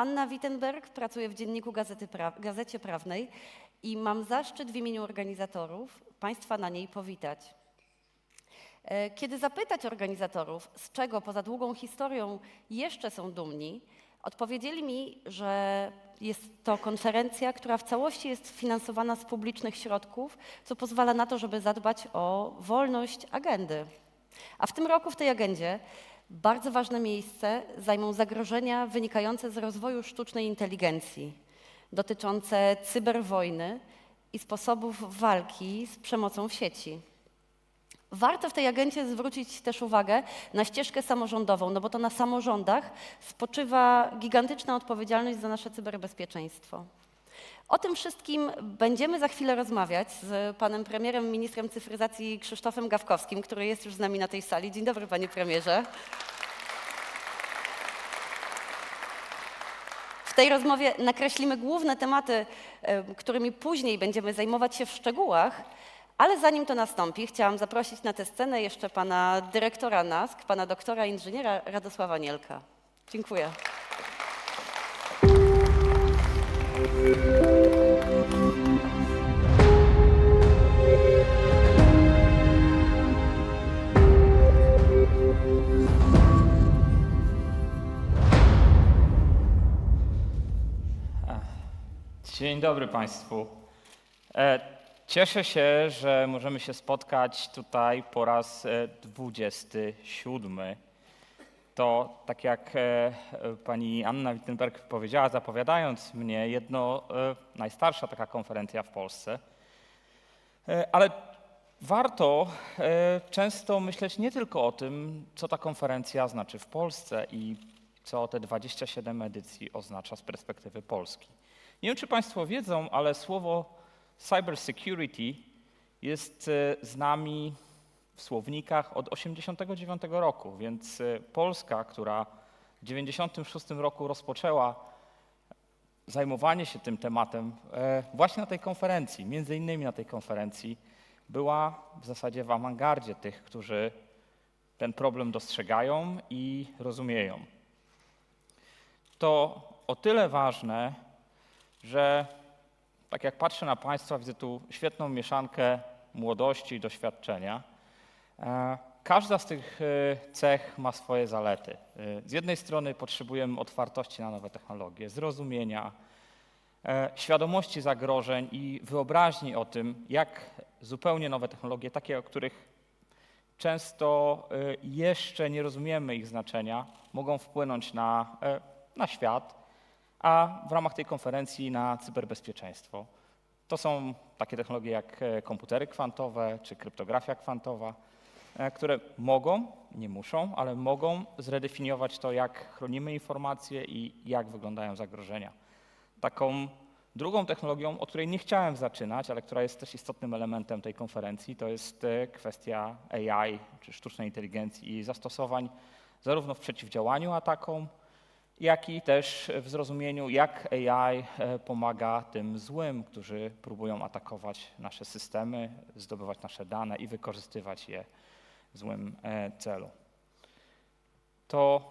Anna Wittenberg, pracuję w Dzienniku Gazety pra Gazecie Prawnej i mam zaszczyt w imieniu organizatorów Państwa na niej powitać. E, Kiedy zapytać organizatorów, z czego poza długą historią jeszcze są dumni, odpowiedzieli mi, że jest to konferencja, która w całości jest finansowana z publicznych środków, co pozwala na to, żeby zadbać o wolność agendy. A w tym roku w tej agendzie bardzo ważne miejsce zajmą zagrożenia wynikające z rozwoju sztucznej inteligencji, dotyczące cyberwojny i sposobów walki z przemocą w sieci. Warto w tej agencie zwrócić też uwagę na ścieżkę samorządową, no bo to na samorządach spoczywa gigantyczna odpowiedzialność za nasze cyberbezpieczeństwo. O tym wszystkim będziemy za chwilę rozmawiać z panem premierem, ministrem cyfryzacji Krzysztofem Gawkowskim, który jest już z nami na tej sali. Dzień dobry, panie premierze. W tej rozmowie nakreślimy główne tematy, em, którymi później będziemy zajmować się w szczegółach, ale zanim to nastąpi, chciałam zaprosić na tę scenę jeszcze pana dyrektora NASK, pana doktora inżyniera Radosława Nielka. Dziękuję. Dzień dobry Państwu. E, Cieszę się, że możemy się spotkać tutaj po raz e, 27. To, tak jak e, pani Anna Wittenberg powiedziała, zapowiadając mnie, jedno e, najstarsza taka konferencja w Polsce. E, Ale warto często myśleć nie tylko o tym, co ta konferencja znaczy w Polsce i co te 27 edycji oznacza z perspektywy Polski. Nie wiem, czy Państwo wiedzą, ale słowo cybersecurity jest z nami w słownikach od 1989 roku, więc e, Polska, która w 1996 roku rozpoczęła zajmowanie się tym tematem e, właśnie na tej konferencji, między innymi na tej konferencji, była w zasadzie w awangardzie tych, którzy ten problem dostrzegają i rozumieją. To o tyle ważne, że tak jak patrzę na Państwa, widzę tu świetną mieszankę młodości i doświadczenia. E, Każda z tych e, cech ma swoje zalety. E, Z jednej strony potrzebujemy otwartości na nowe technologie, zrozumienia, świadomości zagrożeń i wyobraźni o tym, jak zupełnie nowe technologie, takie, o których często jeszcze nie rozumiemy ich znaczenia, mogą wpłynąć na, na świat, a w ramach tej konferencji na cyberbezpieczeństwo. To są takie technologie jak komputery kwantowe czy kryptografia kwantowa, które mogą, nie muszą, ale mogą zredefiniować to, jak chronimy informacje i jak wyglądają zagrożenia. Taką drugą technologią, od której nie chciałem zaczynać, ale która jest też istotnym elementem tej konferencji, to jest e, kwestia AI czy sztucznej inteligencji i zastosowań zarówno w przeciwdziałaniu atakom, jak i też w zrozumieniu, jak AI e, pomaga tym złym, którzy próbują atakować nasze systemy, zdobywać nasze dane i wykorzystywać je złym e, celu. To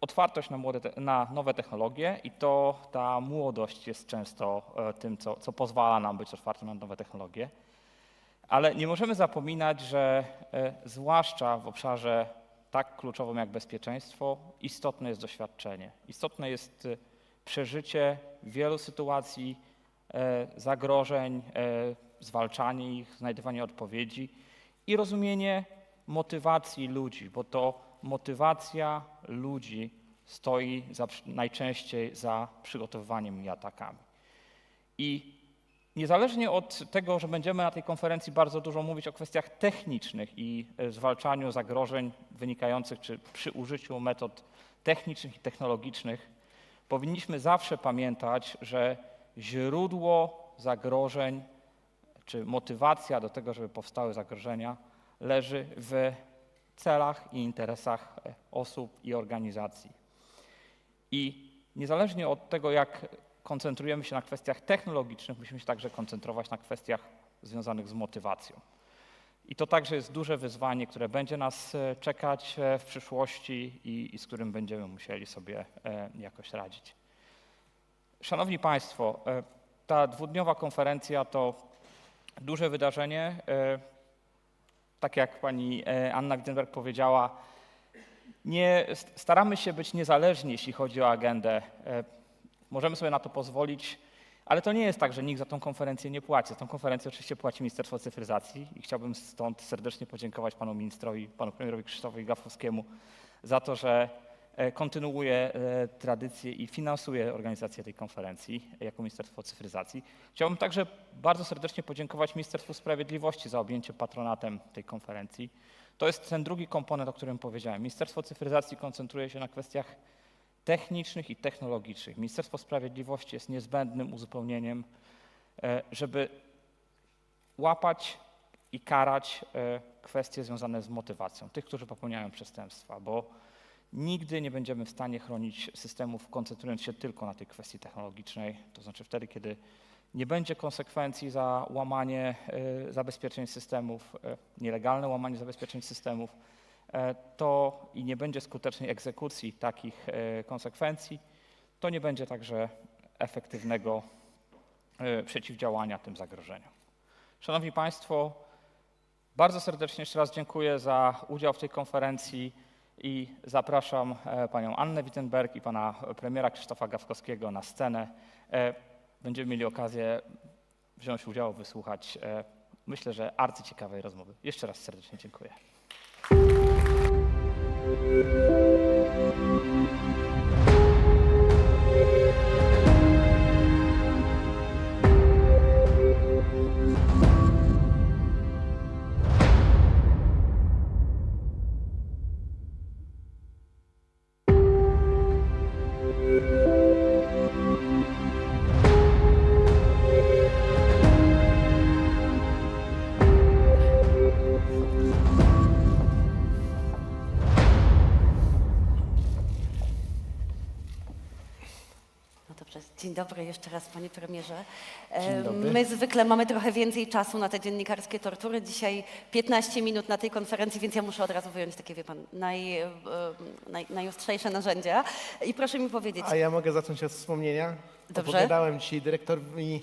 otwartość na, młode, na nowe technologie i to ta młodość jest często e, tym, co, co pozwala nam być otwartym na nowe technologie. Ale nie możemy zapominać, że e, zwłaszcza w obszarze tak kluczowym jak bezpieczeństwo, istotne jest doświadczenie. Istotne jest przeżycie wielu sytuacji, zagrożeń, zwalczanie ich, znajdywanie odpowiedzi i rozumienie motywacji ludzi, bo to motywacja ludzi stoi za, najczęściej za przygotowywaniem i atakami. I Niezależnie od tego, że będziemy na tej konferencji bardzo dużo mówić o kwestiach technicznych i e, zwalczaniu zagrożeń wynikających czy przy użyciu metod technicznych i technologicznych, powinniśmy zawsze pamiętać, że źródło zagrożeń czy motywacja do tego, żeby powstały zagrożenia, leży w celach i interesach osób i organizacji. I niezależnie od tego, jak koncentrujemy się na kwestiach technologicznych, musimy się także koncentrować na kwestiach związanych z motywacją. I to także jest duże wyzwanie, które będzie nas e, czekać e, w przyszłości i, i z którym będziemy musieli sobie e, jakoś radzić. Szanowni Państwo, ta dwudniowa konferencja to duże wydarzenie. Tak jak pani e, Anna Wittenberg powiedziała, nie, st- staramy się być niezależni, jeśli chodzi o agendę. E, Możemy sobie na to pozwolić, ale to nie jest tak, że nikt za tą konferencję nie płaci. Za tą konferencję oczywiście płaci Ministerstwo Cyfryzacji i chciałbym stąd serdecznie podziękować panu ministrowi, panu premierowi Krzysztofowi Gawkowskiemu za to, że kontynuuje e, tradycję i finansuje organizację tej konferencji e, jako Ministerstwo Cyfryzacji. Chciałbym także bardzo serdecznie podziękować Ministerstwu Sprawiedliwości za objęcie patronatem tej konferencji. To jest ten drugi komponent, o którym powiedziałem. Ministerstwo Cyfryzacji koncentruje się na kwestiach technicznych i technologicznych. Ministerstwo Sprawiedliwości jest niezbędnym uzupełnieniem, e, żeby łapać i karać e, kwestie związane z motywacją tych, którzy popełniają przestępstwa, bo nigdy nie będziemy w stanie chronić systemów koncentrując się tylko na tej kwestii technologicznej, to znaczy wtedy, kiedy nie będzie konsekwencji za łamanie e, zabezpieczeń systemów, e, nielegalne łamanie zabezpieczeń systemów, e, to i nie będzie skutecznej egzekucji takich konsekwencji, to nie będzie także efektywnego przeciwdziałania tym zagrożeniom. Szanowni Państwo, bardzo serdecznie jeszcze raz dziękuję za udział w tej konferencji i zapraszam e, panią Annę Wittenberg i pana premiera Krzysztofa Gawkowskiego na scenę. E, Będziemy mieli okazję wziąć udział, wysłuchać, e, myślę, że arcyciekawej rozmowy. Jeszcze raz serdecznie dziękuję. Dobry jeszcze raz panie premierze. My zwykle mamy trochę więcej czasu na te dziennikarskie tortury. Dzisiaj 15 minut na tej konferencji, więc ja muszę od razu wyjąć takie, wie pan, naj, e, naj, najostrzejsze narzędzia. I proszę mi powiedzieć, A ja mogę zacząć od wspomnienia? Dobrze. Opowiadałem dzisiaj dyrektorowi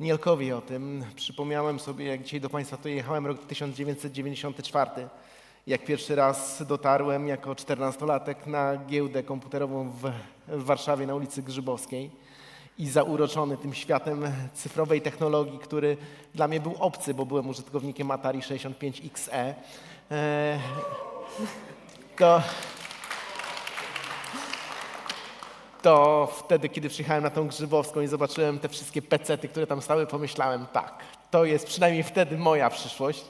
Nielkowi o tym. Przypomniałem sobie, jak dzisiaj do Państwa tu jechałem, rok 1994. Jak pierwszy raz dotarłem jako 14-latek na giełdę komputerową w, w Warszawie na ulicy Grzybowskiej i zauroczony tym światem cyfrowej technologii, który dla mnie był obcy, bo byłem użytkownikiem Atari 65XE. E, to... to wtedy, kiedy przyjechałem na tą Grzybowską i zobaczyłem te wszystkie pecety, które tam stały, pomyślałem, tak, to jest przynajmniej wtedy moja przyszłość.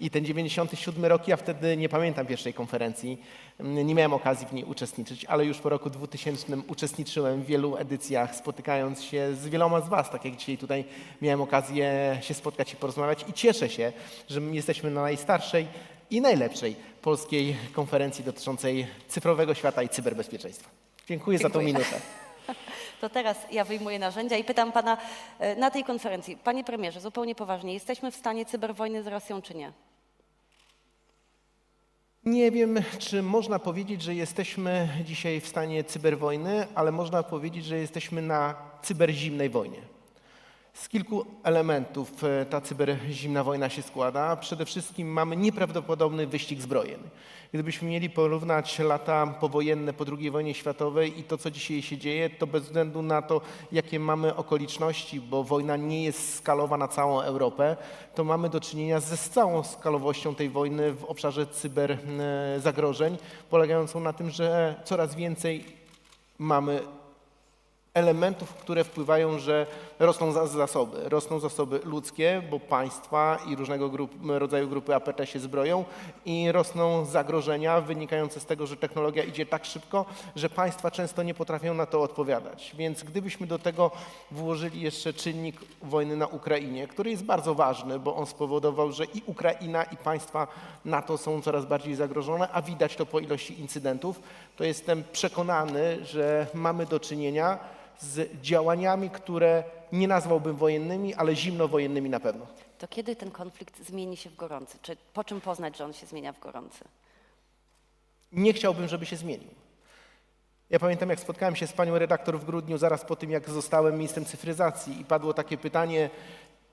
I ten 97 rok, ja wtedy nie pamiętam pierwszej konferencji, nie miałem okazji w niej uczestniczyć, ale już po roku 2000 uczestniczyłem w wielu edycjach, spotykając się z wieloma z Was, tak jak dzisiaj tutaj miałem okazję się spotkać i porozmawiać i cieszę się, że my jesteśmy na najstarszej i najlepszej polskiej konferencji dotyczącej cyfrowego świata i cyberbezpieczeństwa. Dziękuję, za tą Dziękuję. minutę. to teraz ja wyjmuję narzędzia i pytam pana e, na tej konferencji. Panie premierze, zupełnie poważnie, jesteśmy w stanie cyberwojny z Rosją czy nie? Nie wiem, czy można powiedzieć, że jesteśmy dzisiaj w stanie cyberwojny, ale można powiedzieć, że jesteśmy na cyberzimnej wojnie. Z kilku elementów e, ta cyberzimna wojna się składa. Przede wszystkim mamy nieprawdopodobny wyścig zbrojen. Gdybyśmy mieli porównać lata powojenne po II wojnie światowej i to, co dzisiaj się dzieje, to bez względu na to, jakie mamy okoliczności, bo wojna nie jest skalowa na całą Europę, to mamy do czynienia ze całą skalowością tej wojny w obszarze cyberzagrożeń, polegającą na tym, że coraz więcej mamy elementów, które wpływają, że rosną za- zasoby. Rosną zasoby ludzkie, bo państwa i różnego grup, rodzaju grupy APT się zbroją i rosną zagrożenia wynikające z tego, że technologia idzie tak szybko, że państwa często nie potrafią na to odpowiadać. Więc gdybyśmy do tego włożyli jeszcze czynnik wojny na Ukrainie, który jest bardzo ważny, bo on spowodował, że i Ukraina, i państwa NATO są coraz bardziej zagrożone, a widać to po ilości incydentów, to jestem przekonany, że mamy do czynienia z działaniami, które nie nazwałbym wojennymi, ale zimnowojennymi na pewno. to kiedy ten konflikt zmieni się w gorący? Czy po czym poznać, że on się zmienia w gorący? Nie chciałbym, żeby się zmienił. Ja pamiętam, jak spotkałem się z panią redaktor w grudniu, zaraz po tym, jak zostałem ministrem cyfryzacji i padło takie pytanie,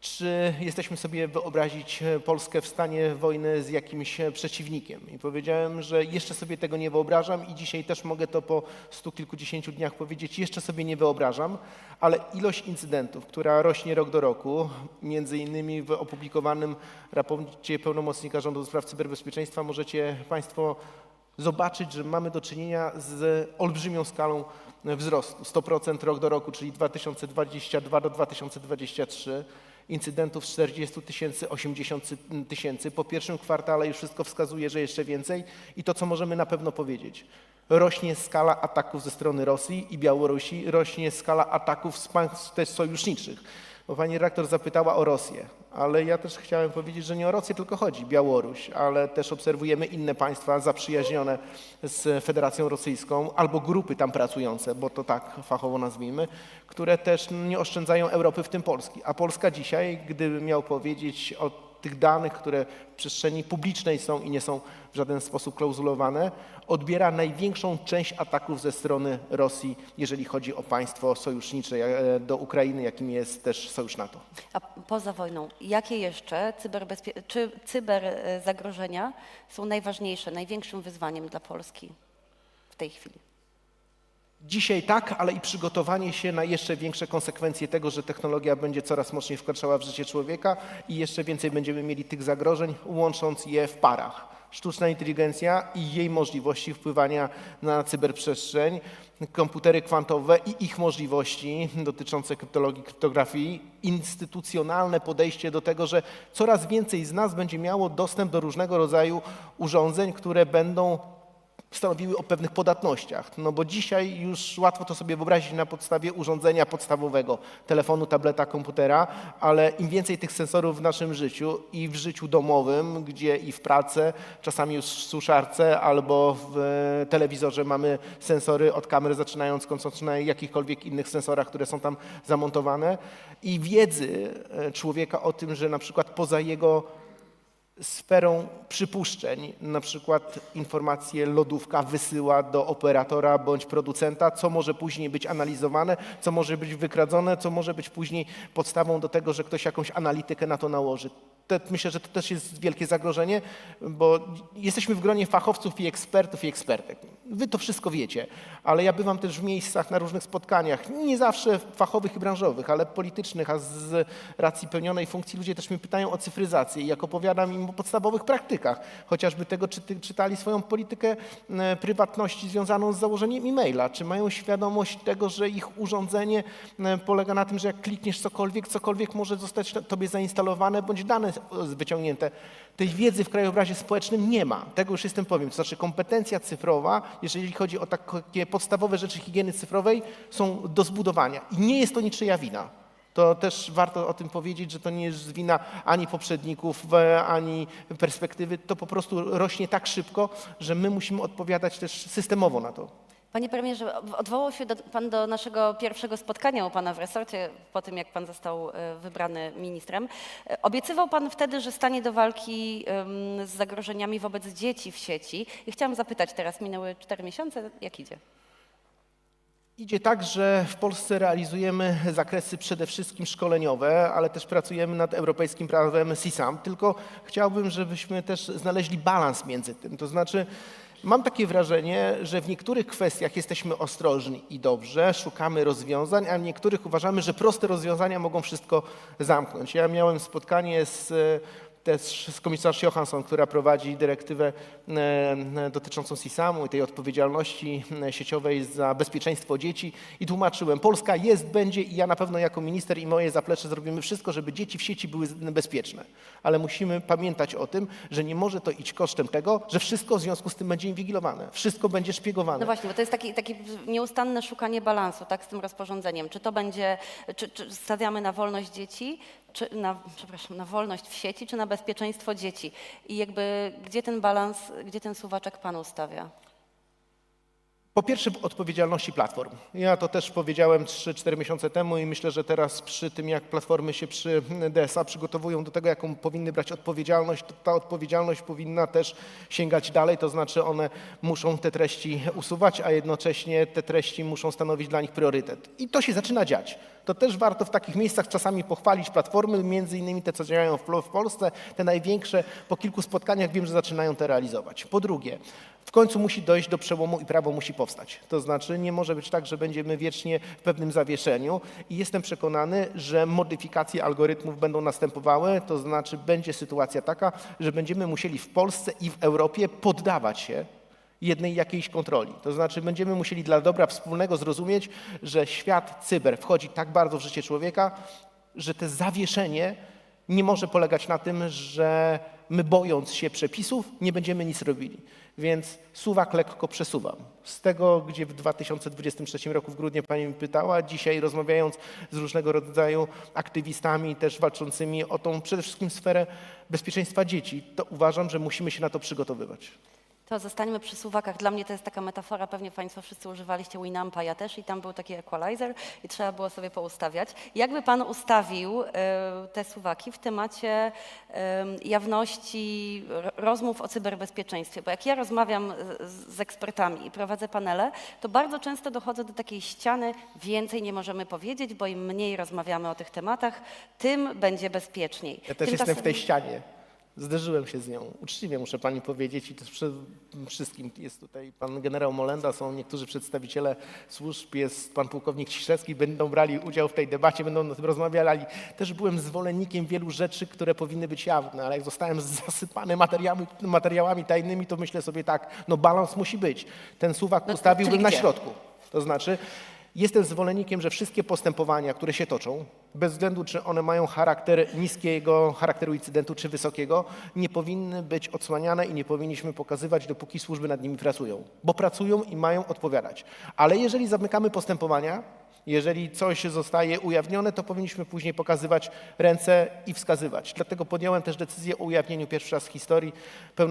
czy jesteśmy sobie wyobrazić e, Polskę w stanie wojny z jakimś e, przeciwnikiem. I powiedziałem, że jeszcze sobie tego nie wyobrażam i dzisiaj też mogę to po stu kilkudziesięciu dniach powiedzieć, jeszcze sobie nie wyobrażam, ale ilość incydentów, która rośnie rok do roku, między innymi w opublikowanym raporcie pełnomocnika rządu do spraw cyberbezpieczeństwa możecie Państwo zobaczyć, że mamy do czynienia z olbrzymią skalą wzrostu. 100% rok do roku, czyli 2022 do 2023. Incydentów z 40 tysięcy, 80 tysięcy. Po pierwszym kwartale już wszystko wskazuje, że jeszcze więcej. I to, co możemy na pewno powiedzieć, rośnie skala ataków ze strony Rosji i Białorusi, rośnie skala ataków z państw też sojuszniczych. Bo pani redaktor zapytała o Rosję, ale ja też chciałem powiedzieć, że nie o Rosję tylko chodzi, Białoruś, ale też obserwujemy inne państwa zaprzyjaźnione z Federacją Rosyjską albo grupy tam pracujące, bo to tak fachowo nazwijmy, które też nie oszczędzają Europy, w tym Polski. A Polska dzisiaj, gdybym miał powiedzieć o tych danych, które w przestrzeni publicznej są i nie są w żaden sposób klauzulowane, odbiera największą część ataków ze strony Rosji, jeżeli chodzi o państwo sojusznicze e, do Ukrainy, jakim jest też Sojusz NATO. A poza wojną, jakie jeszcze cyberbezpie- czy cyberzagrożenia są najważniejsze, największym wyzwaniem dla Polski w tej chwili? Dzisiaj tak, ale i przygotowanie się na jeszcze większe konsekwencje tego, że technologia będzie coraz mocniej wkraczała w życie człowieka i jeszcze więcej będziemy mieli tych zagrożeń, łącząc je w parach. Sztuczna inteligencja i jej możliwości wpływania na cyberprzestrzeń, komputery kwantowe i ich możliwości dotyczące kryptologii, kryptografii, instytucjonalne podejście do tego, że coraz więcej z nas będzie miało dostęp do różnego rodzaju urządzeń, które będą stanowiły o pewnych podatnościach. No bo dzisiaj już łatwo to sobie wyobrazić na podstawie urządzenia podstawowego, telefonu, tableta, komputera, ale im więcej tych sensorów w naszym życiu i w życiu domowym, gdzie i w pracy, czasami już w suszarce albo w e, telewizorze mamy sensory od kamer zaczynając, na jakichkolwiek innych sensorach, które są tam zamontowane i wiedzy e, człowieka o tym, że na przykład poza jego sferą przypuszczeń, na przykład informacje lodówka wysyła do operatora bądź producenta, co może później być analizowane, co może być wykradzone, co może być później podstawą do tego, że ktoś jakąś analitykę na to nałoży. Myślę, że to też jest wielkie zagrożenie, bo jesteśmy w gronie fachowców i ekspertów i ekspertek. Wy to wszystko wiecie, ale ja bywam też w miejscach na różnych spotkaniach, nie zawsze fachowych i branżowych, ale politycznych, a z racji pełnionej funkcji ludzie też mnie pytają o cyfryzację i jak opowiadam im o podstawowych praktykach, chociażby tego, czy czytali swoją politykę e, prywatności związaną z założeniem e-maila, czy mają świadomość tego, że ich urządzenie e, polega na tym, że jak klikniesz cokolwiek, cokolwiek może zostać tobie zainstalowane bądź dane wyciągnięte. Tej wiedzy w krajobrazie społecznym nie ma. Tego już jestem powiem. To znaczy kompetencja cyfrowa, jeżeli chodzi o takie podstawowe rzeczy higieny cyfrowej, są do zbudowania. I nie jest to niczyja wina. To też warto o tym powiedzieć, że to nie jest wina ani poprzedników, e, ani perspektywy. To po prostu rośnie tak szybko, że my musimy odpowiadać też systemowo na to. Panie premierze, odwołał się do, pan do naszego pierwszego spotkania u pana w resorcie, po tym jak pan został e, wybrany ministrem. E, Obiecywał pan wtedy, że stanie do walki z zagrożeniami wobec dzieci w sieci. I chciałam zapytać teraz, minęły cztery miesiące, jak idzie? Idzie tak, że w Polsce realizujemy zakresy przede wszystkim szkoleniowe, ale też pracujemy nad europejskim prawem CISAM. Tylko chciałbym, żebyśmy też znaleźli balans między tym. To znaczy, mam takie wrażenie, że w niektórych kwestiach jesteśmy ostrożni i dobrze, szukamy rozwiązań, a w niektórych uważamy, że proste rozwiązania mogą wszystko zamknąć. Ja miałem spotkanie z też komisarz Johansson, która prowadzi dyrektywę e, dotyczącą SISAM-u i tej odpowiedzialności e, sieciowej za bezpieczeństwo dzieci i tłumaczyłem, Polska jest, będzie i ja na pewno jako minister i moje zaplecze zrobimy wszystko, żeby dzieci w sieci były bezpieczne. Ale musimy pamiętać o tym, że nie może to iść kosztem tego, że wszystko w związku z tym będzie inwigilowane, wszystko będzie szpiegowane. No właśnie, bo to jest takie taki nieustanne szukanie balansu tak, z tym rozporządzeniem. Czy to będzie, czy, czy stawiamy na wolność dzieci, czy na, przepraszam, na wolność w sieci, czy na bezpieczeństwo dzieci? I jakby gdzie ten balans, gdzie ten suwaczek pan ustawia? Po pierwsze, w odpowiedzialności platform. Ja to też powiedziałem 3-4 miesiące temu i myślę, że teraz przy tym, jak platformy się przy DSA przygotowują do tego, jaką powinny brać odpowiedzialność, to ta odpowiedzialność powinna też sięgać dalej, to znaczy one muszą te treści usuwać, a jednocześnie te treści muszą stanowić dla nich priorytet. I to się zaczyna dziać. To też warto w takich miejscach czasami pochwalić platformy, między innymi te, co działają w Pol- w Polsce, te największe, po kilku spotkaniach wiem, że zaczynają to realizować. Po drugie, w końcu musi dojść do przełomu i prawo musi powstać. To znaczy nie może być tak, że będziemy wiecznie w pewnym zawieszeniu i jestem przekonany, że modyfikacje algorytmów będą następowały, to znaczy będzie sytuacja taka, że będziemy musieli w Polsce i w Europie poddawać się jednej jakiejś kontroli. To znaczy będziemy musieli dla dobra wspólnego zrozumieć, że świat cyber wchodzi tak bardzo w życie człowieka, że to zawieszenie nie może polegać na tym, że my bojąc się przepisów nie będziemy nic robili. Więc suwak lekko przesuwam. Z tego, gdzie w 2023 roku w grudniu Pani mi pytała, dzisiaj rozmawiając z różnego rodzaju aktywistami, też walczącymi o tą przede wszystkim sferę bezpieczeństwa dzieci, to uważam, że musimy się na to przygotowywać. To zostańmy przy suwakach. Dla mnie to jest taka metafora, pewnie Państwo wszyscy używaliście Winampa, ja też i tam był taki equalizer i trzeba było sobie poustawiać. Jakby Pan ustawił e, te suwaki w temacie e, jawności ro- rozmów o cyberbezpieczeństwie? Bo jak ja rozmawiam z, z ekspertami i prowadzę panele, to bardzo często dochodzę do takiej ściany, więcej nie możemy powiedzieć, bo im mniej rozmawiamy o tych tematach, tym będzie bezpieczniej. Ja też Tymczasem- jestem w tej ścianie. Zderzyłem się z nią. Uczciwie muszę pani powiedzieć i to przede wszystkim jest tutaj pan generał Molenda, są niektórzy przedstawiciele służb, jest pan pułkownik Ciszewski, będą brali udział w tej debacie, będą o tym rozmawiali. Też byłem zwolennikiem wielu rzeczy, które powinny być jawne, ale jak zostałem zasypany materiałami, materiałami tajnymi, to myślę sobie tak, no balans musi być. Ten suwak No ustawiłbym na środku. To znaczy, jestem zwolennikiem, że wszystkie postępowania, które się toczą, bez względu czy one mają charakter niskiego charakteru incydentu, czy wysokiego, nie powinny być odsłaniane i nie powinniśmy pokazywać, dopóki służby nad nimi pracują. Bo pracują i mają odpowiadać. Ale jeżeli zamykamy postępowania, jeżeli coś zostaje ujawnione, to powinniśmy później pokazywać ręce i wskazywać. Dlatego podjąłem też decyzję o ujawnieniu pierwszy raz w historii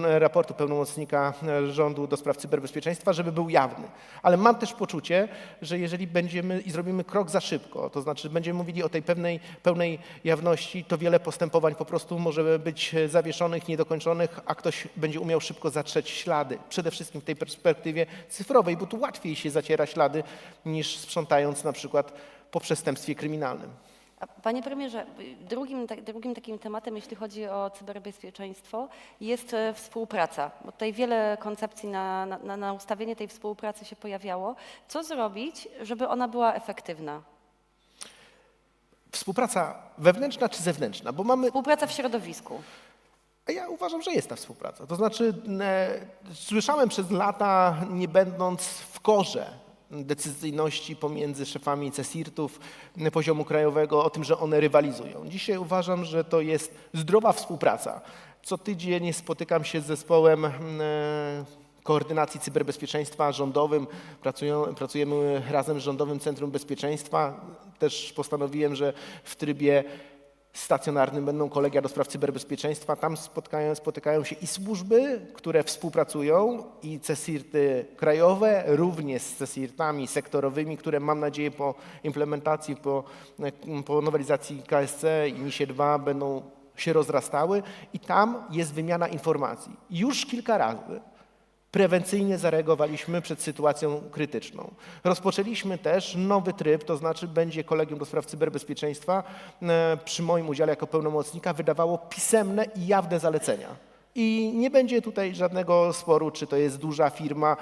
raportu pełnomocnika e, rządu do spraw cyberbezpieczeństwa, żeby był jawny. Ale mam też poczucie, że jeżeli będziemy i zrobimy krok za szybko, to znaczy będziemy mówili o tej pewnej, pełnej jawności, to wiele postępowań po prostu może być e, zawieszonych, niedokończonych, a ktoś będzie umiał szybko zatrzeć ślady. Przede wszystkim w tej perspektywie cyfrowej, bo tu łatwiej się zaciera ślady niż sprzątając na przykład po przestępstwie kryminalnym. Panie premierze, drugim, drugim takim tematem, jeśli chodzi o cyberbezpieczeństwo, jest e, współpraca. Bo tutaj wiele koncepcji na, na, na ustawienie tej współpracy się pojawiało. Co zrobić, żeby ona była efektywna? Współpraca wewnętrzna czy zewnętrzna? Bo mamy Współpraca w środowisku. A ja uważam, że jest ta współpraca. To znaczy, e, słyszałem przez lata, nie będąc w korze decyzyjności pomiędzy szefami CESIRT-ów e, poziomu krajowego o tym, że one rywalizują. Dzisiaj uważam, że to jest zdrowa współpraca. Co tydzień spotykam się z zespołem e, koordynacji cyberbezpieczeństwa rządowym. Pracujemy razem z Rządowym Centrum Bezpieczeństwa. Też postanowiłem, że w trybie stacjonarnym będą kolegia do spraw cyberbezpieczeństwa. Tam spotkają, spotykają się i służby, które współpracują, i CESIRTy krajowe, również z CESIRTami sektorowymi, które mam nadzieję po implementacji, po, po nowelizacji KSC i NISie 2 będą się rozrastały i tam jest wymiana informacji. Już kilka razy prewencyjnie zareagowaliśmy przed sytuacją krytyczną. Rozpoczęliśmy też nowy tryb, to znaczy będzie Kolegium do Spraw Cyberbezpieczeństwa e, przy moim udziale jako pełnomocnika wydawało pisemne i jawne zalecenia. I nie będzie tutaj żadnego sporu, czy to jest duża firma,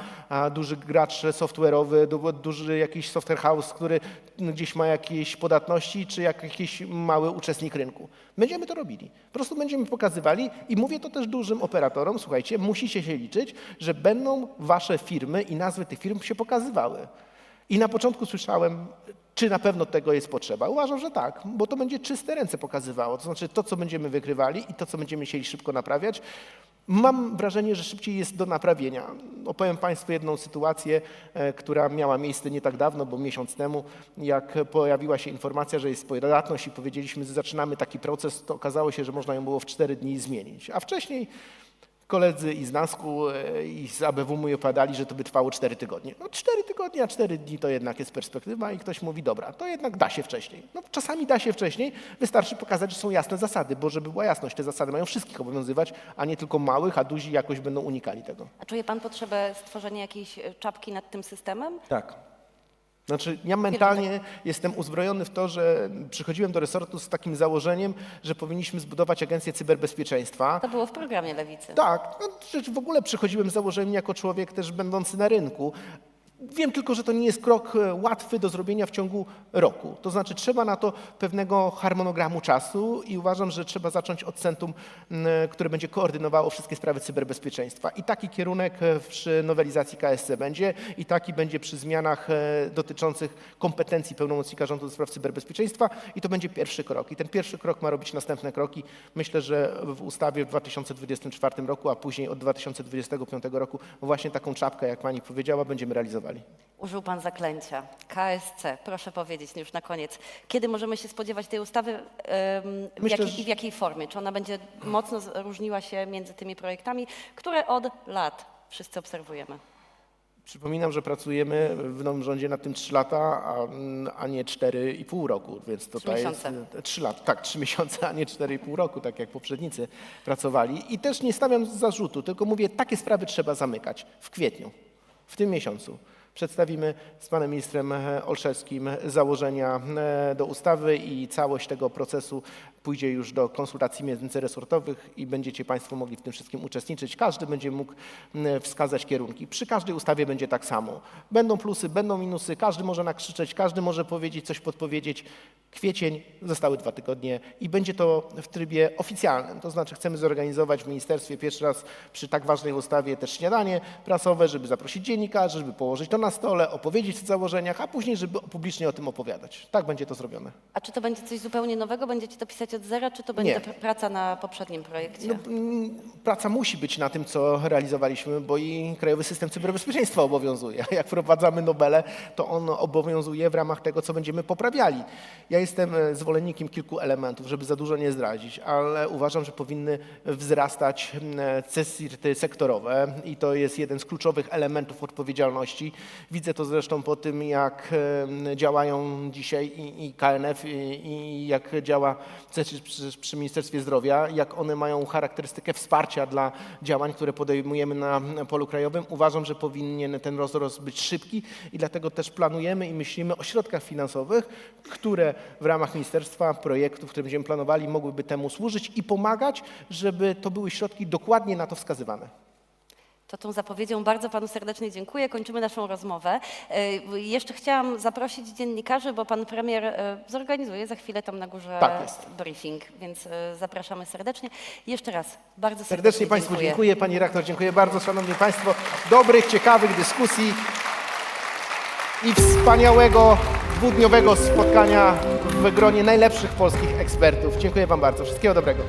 duży gracz software'owy, du- duży jakiś software house, który gdzieś ma jakieś podatności, czy jak jakiś mały uczestnik rynku. Będziemy to robili. Po prostu będziemy pokazywali i mówię to też dużym operatorom, słuchajcie, musicie się liczyć, że będą wasze firmy i nazwy tych firm się pokazywały. I na początku słyszałem, czy na pewno tego jest potrzeba. Uważam, że tak, bo to będzie czyste ręce pokazywało. To znaczy to, co będziemy wykrywali i to, co będziemy chcieli szybko naprawiać. Mam wrażenie, że szybciej jest do naprawienia. Opowiem Państwu jedną sytuację, e, która miała miejsce nie tak dawno, bo miesiąc temu, jak pojawiła się informacja, że jest podatność i powiedzieliśmy, że zaczynamy taki proces, to okazało się, że można ją było w cztery dni zmienić. A wcześniej Koledzy i z NASK-u e, i z ABW mi opowiadali, że to by trwało 4 tygodnie. No 4 tygodnie, a 4 dni to jednak jest perspektywa i ktoś mówi, dobra, to jednak da się wcześniej. No czasami da się wcześniej, wystarczy pokazać, że są jasne zasady, bo żeby była jasność, te zasady mają wszystkich obowiązywać, a nie tylko małych, a duzi jakoś będą unikali tego. A czuje pan potrzebę stworzenia jakiejś czapki nad tym systemem? Tak. Znaczy, ja mentalnie jestem uzbrojony w to, że przychodziłem do resortu z takim założeniem, że powinniśmy zbudować agencję cyberbezpieczeństwa. To było w programie Lewicy. Tak, no, w ogóle przychodziłem z założeniem jako człowiek też będący na rynku. Wiem tylko, że to nie jest krok e, łatwy do zrobienia w ciągu roku. To znaczy trzeba na to pewnego harmonogramu czasu i uważam, że trzeba zacząć od centrum, które będzie koordynowało wszystkie sprawy cyberbezpieczeństwa. I taki kierunek e, przy nowelizacji KSC będzie i taki będzie przy zmianach e, dotyczących kompetencji pełnomocnika rządu do spraw cyberbezpieczeństwa i to będzie pierwszy krok. I ten pierwszy krok ma robić następne kroki. Myślę, że w ustawie w 2024 roku, a później od 2025 roku właśnie taką czapkę, jak pani powiedziała, będziemy realizowali. Użył pan zaklęcia. KSC. Proszę powiedzieć już na koniec. Kiedy możemy się spodziewać tej ustawy w Myślę, jakiej, że- i w jakiej formie? Czy ona będzie mocno różniła się między tymi projektami, które od lat wszyscy obserwujemy? Przypominam, że pracujemy w nowym rządzie nad tym 3 lata, a, a nie 4,5 roku, więc Trzy jest miesiące. 3 lata, tak, 3 miesiące, a nie 4,5 roku, tak jak poprzednicy pracowali. I też nie stawiam zarzutu, tylko mówię, takie sprawy trzeba zamykać w kwietniu, w tym miesiącu. Przedstawimy z panem ministrem e, Olszewskim założenia e, do ustawy i całość tego procesu pójdzie już do konsultacji międzyresortowych i będziecie Państwo mogli w tym wszystkim uczestniczyć. Każdy będzie mógł wskazać kierunki. Przy każdej ustawie będzie tak samo. Będą plusy, będą minusy, każdy może nakrzyczeć, każdy może powiedzieć, coś podpowiedzieć. Kwiecień, zostały dwa tygodnie i będzie to w trybie oficjalnym. To znaczy chcemy zorganizować w ministerstwie pierwszy raz przy tak ważnej ustawie też śniadanie prasowe, żeby zaprosić dziennikarzy, żeby położyć to na stole, opowiedzieć o założeniach, a później, żeby publicznie o tym opowiadać. Tak będzie to zrobione. A czy to będzie coś zupełnie nowego? Będziecie to pisać od zera, czy to będzie pr- praca na poprzednim projekcie? No, mm, praca musi być na tym, co realizowaliśmy, bo i Krajowy System Cyberbezpieczeństwa obowiązuje. Jak wprowadzamy Nobele, to on obowiązuje w ramach tego, co będziemy poprawiali. Ja jestem e, zwolennikiem kilku elementów, żeby za dużo nie zdradzić, ale uważam, że powinny wzrastać mm, CSIRT-y sektorowe i to jest jeden z kluczowych elementów odpowiedzialności. Widzę to zresztą po tym, jak em, działają dzisiaj i, i KNF, i, i jak działa CSIRT przy, przy Ministerstwie Zdrowia, jak one mają charakterystykę wsparcia dla działań, które podejmujemy na polu krajowym. Uważam, że powinien ten rozrost być szybki i dlatego też planujemy i myślimy o środkach finansowych, które w ramach ministerstwa, projektów, które będziemy planowali, mogłyby temu służyć i pomagać, żeby to były środki dokładnie na to wskazywane. To tą zapowiedzią bardzo panu serdecznie dziękuję. Kończymy naszą rozmowę. E, Jeszcze chciałam zaprosić dziennikarzy, bo pan premier e, zorganizuje za chwilę tam na górze Tak briefing, więc e, zapraszamy serdecznie. Jeszcze raz bardzo serdecznie, Serdecznie Państwu dziękuję. Pani rektor, dziękuję bardzo. Szanowni Państwo, dobrych, ciekawych dyskusji i wspaniałego dwudniowego spotkania w gronie najlepszych polskich ekspertów. Dziękuję Wam bardzo. Wszystkiego dobrego.